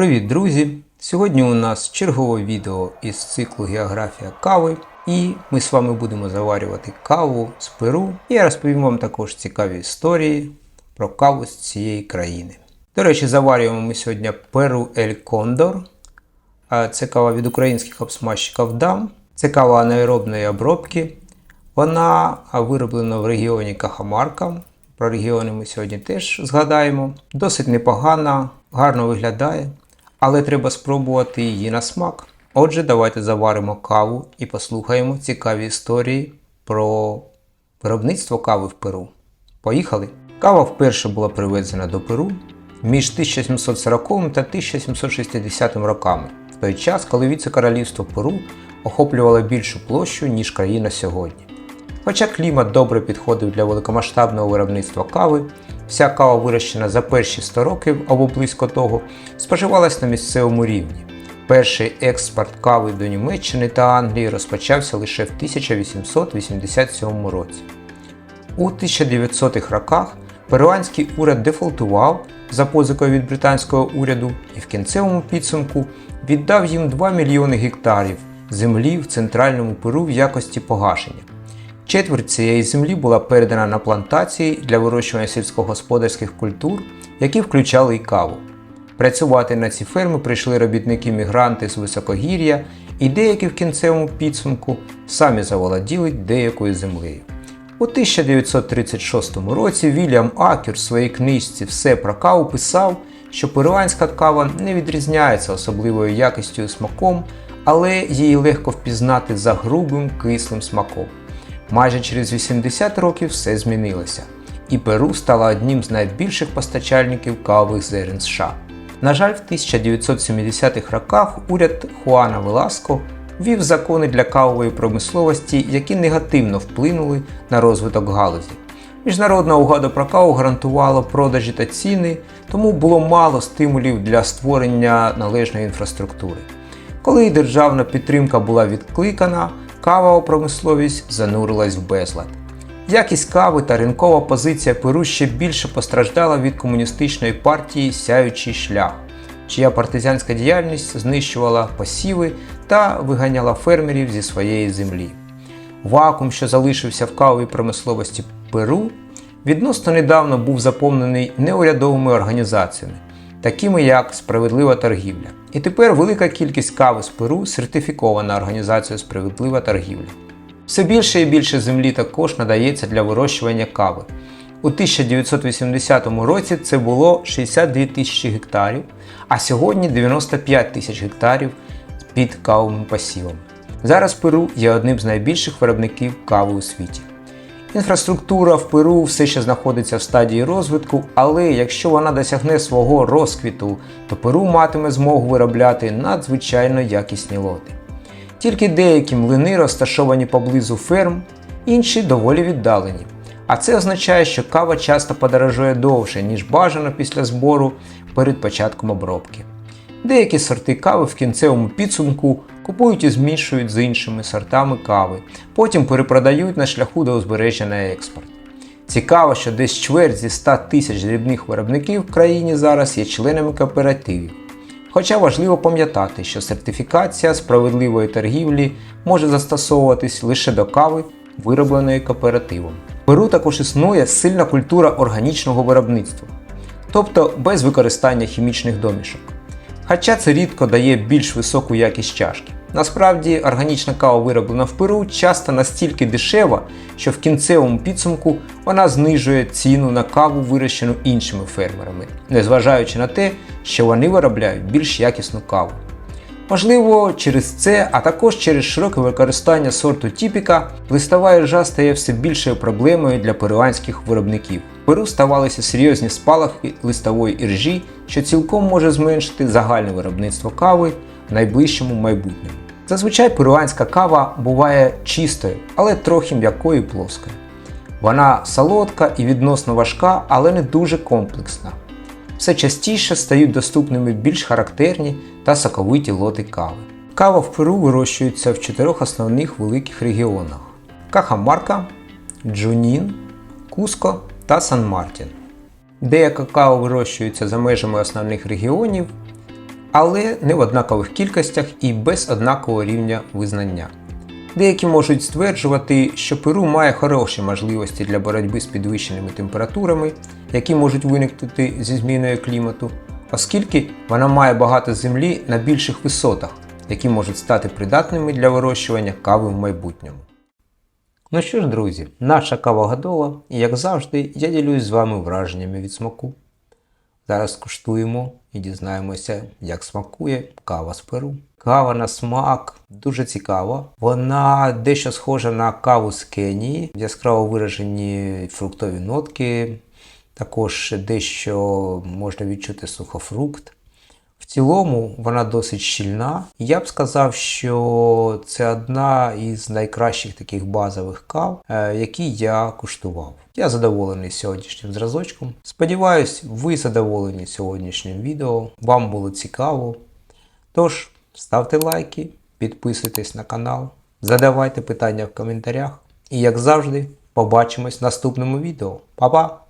Привіт, друзі! Сьогодні у нас чергове відео із циклу Географія кави, і ми з вами будемо заварювати каву з Перу. І я розповім вам також цікаві історії про каву з цієї країни. До речі, заварюємо ми сьогодні Перу Ель Кондор. Це кава від українських обсмажчиків Дам. Це кава анаеробної обробки. Вона вироблена в регіоні Кахамарка. Про регіони ми сьогодні теж згадаємо. Досить непогана, гарно виглядає, але треба спробувати її на смак. Отже, давайте заваримо каву і послухаємо цікаві історії про виробництво кави в Перу. Поїхали! Кава вперше була привезена до Перу між 1740 та 1760 роками, в той час, коли віце-королівство Перу охоплювало більшу площу, ніж країна сьогодні. Хоча клімат добре підходив для великомасштабного виробництва кави, вся кава вирощена за перші 100 років або близько того, споживалась на місцевому рівні. Перший експорт кави до Німеччини та Англії розпочався лише в 1887 році. У 1900-х роках перуанський уряд дефолтував за позикою від британського уряду і в кінцевому підсумку віддав їм 2 мільйони гектарів землі в центральному Перу в якості погашення. Четверть цієї землі була передана на плантації для вирощування сільськогосподарських культур, які включали і каву. Працювати на ці ферми прийшли робітники-мігранти з високогір'я, і деякі в кінцевому підсумку самі заволоділи деякою землею. У 1936 році Вільям Акер в своїй книжці Все про каву писав, що перуанська кава не відрізняється особливою якістю і смаком, але її легко впізнати за грубим кислим смаком. Майже через 80 років все змінилося, і Перу стала одним з найбільших постачальників кавових зерен США. На жаль, в 1970-х роках уряд Хуана Веласко ввів закони для кавової промисловості, які негативно вплинули на розвиток галузі. Міжнародна угода про каву гарантувала продажі та ціни, тому було мало стимулів для створення належної інфраструктури. Коли державна підтримка була відкликана, кавова промисловість занурилась в безлад. Якість кави та ринкова позиція Перу ще більше постраждала від комуністичної партії Сяючий шлях, чия партизанська діяльність знищувала посіви та виганяла фермерів зі своєї землі. Вакуум, що залишився в кавовій промисловості Перу, відносно недавно був заповнений неурядовими організаціями, такими як Справедлива торгівля. І тепер велика кількість кави з Перу сертифікована організацією Справедлива торгівля. Все більше і більше землі також надається для вирощування кави. У 1980 році це було 62 тисячі гектарів, а сьогодні 95 тисяч гектарів під кавовими посівами. Зараз Перу є одним з найбільших виробників кави у світі. Інфраструктура в Перу все ще знаходиться в стадії розвитку, але якщо вона досягне свого розквіту, то Перу матиме змогу виробляти надзвичайно якісні лоти. Тільки деякі млини розташовані поблизу ферм, інші доволі віддалені. А це означає, що кава часто подорожує довше, ніж бажано після збору перед початком обробки. Деякі сорти кави в кінцевому підсумку купують і змішують з іншими сортами кави, потім перепродають на шляху до узбережжя на експорт. Цікаво, що десь чверть зі 100 тисяч дрібних виробників в країні зараз є членами кооперативів. Хоча важливо пам'ятати, що сертифікація справедливої торгівлі може застосовуватись лише до кави, виробленої кооперативом. В Перу також існує сильна культура органічного виробництва, тобто без використання хімічних домішок. Хоча це рідко дає більш високу якість чашки. Насправді, органічна кава, вироблена в Перу, часто настільки дешева, що в кінцевому підсумку вона знижує ціну на каву, вирощену іншими фермерами, незважаючи на те, що вони виробляють більш якісну каву. Можливо, через це, а також через широке використання сорту тіпіка, листова іржа стає все більшою проблемою для перуанських виробників. В Перу ставалися серйозні спалахи листової іржі, що цілком може зменшити загальне виробництво кави в найближчому майбутньому. Зазвичай перуанська кава буває чистою, але трохи м'якою і плоскою. Вона солодка і відносно важка, але не дуже комплексна. Все частіше стають доступними більш характерні та соковиті лоти кави. Кава в Перу вирощується в чотирьох основних великих регіонах: Кахамарка, Джунін, Куско та Сан-Мартін. Деяка кава вирощується за межами основних регіонів, але не в однакових кількостях і без однакового рівня визнання. Деякі можуть стверджувати, що Перу має хороші можливості для боротьби з підвищеними температурами, які можуть виникнути зі зміною клімату, оскільки вона має багато землі на більших висотах, які можуть стати придатними для вирощування кави в майбутньому. Ну що ж, друзі, наша кава готова, і як завжди, я ділюсь з вами враженнями від смаку. Зараз куштуємо і дізнаємося, як смакує кава з Перу. Кава на смак дуже цікава. Вона дещо схожа на каву з Кенії, яскраво виражені фруктові нотки, також дещо можна відчути сухофрукт. В цілому вона досить щільна. Я б сказав, що це одна із найкращих таких базових кав, е, які я куштував. Я задоволений сьогоднішнім зразочком. Сподіваюсь, ви задоволені сьогоднішнім відео. Вам було цікаво. Тож, ставте лайки, підписуйтесь на канал, задавайте питання в коментарях. І як завжди, побачимось в наступному відео. Па-па!